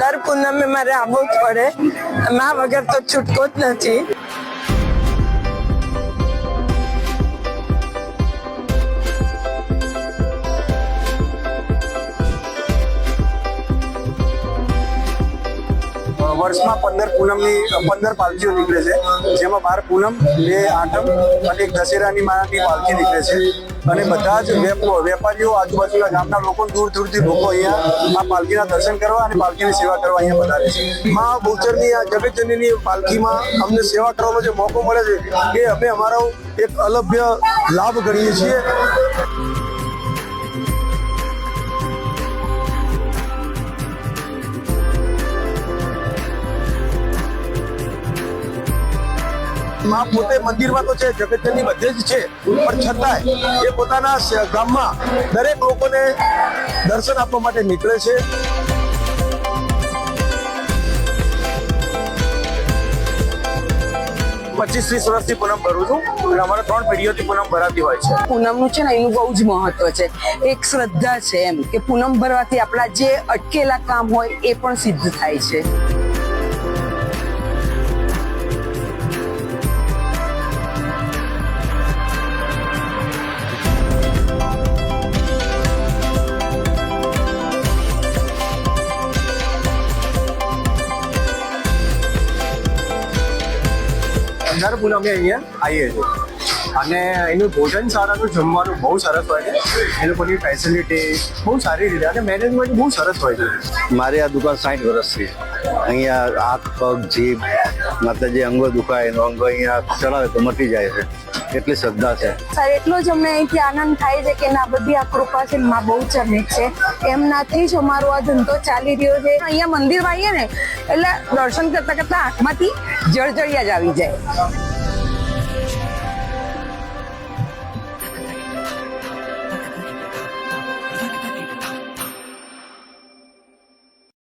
દર પૂનમે મારે આવવું જ પડે. મા વગર તો છૂટકો જ નથી. વર્ષમાં પંદર પૂનમની, પંદર પાલખીઓ નીકળે છે. જેમાં બાર પૂનમ, બે આઠમ અને એક દશેરાની માની પાલખી નીકળે છે. અને બધા જ વેપ- વેપારીઓ આજુબાજુના ગામના લોકો દૂર દૂરથી લોકો અહીંયા આ પાલખીના દર્શન કરવા અને પાલખીની સેવા કરવા અહીંયા વધારે છે. મા બહુચરની આ જગતજનની પાલખીમાં અમને સેવા કરવાનો જે મોકો મળે છે એ અમે અમારો એક અલભ્ય લાભ ગણીએ છીએ. માં પોતે મંદિરમાં તો છે, જગતજનની બધે જ છે, પણ છતાંય એ પોતાના ગામમાં દરેક લોકોને દર્શન આપવા માટે નીકળે છે. પચીસ ત્રીસ વર્ષથી પૂનમ ભરું છું અમારે ત્રણ પેઢીઓથી પૂનમ ભરાતી હોય છે. પૂનમનું છે ને, એનું બહુ જ મહત્વ છે. એક શ્રદ્ધા છે એમ, કે પૂનમ ભરવાથી આપણા જે અટકેલા કામ હોય એ પણ સિદ્ધ થાય છે. દર પૂનમે અહીંયા આવીએ છીએ. અને એનું ભોજન સારાનું જમવાનું બહુ સરસ હોય છે. એ લોકોની ફેસિલિટી બહુ સારી રીતે અને મેનેજમેન્ટ બહુ સરસ હોય છે. મારી આ દુકાન સાઠ વર્ષથી અહીંયા હાથ, પગ, જીભ માતાજી અંગો દુખાય એનો અંગો અહીંયા ચડાવે તો મટી જાય છે. એટલી શ્રદ્ધા છે? સર, એટલો જ અમને અહીંથી આનંદ થાય છે કે ના, બધી આ કૃપા છે માં બહુ ચમે છે. એમનાથી જ અમારો આ ધંધો ચાલી રહ્યો છે. અહીંયા મંદિર આવીએ ને, એટલે દર્શન કરતા કરતા આંખમાંથી જળજળિયા જ આવી જાય.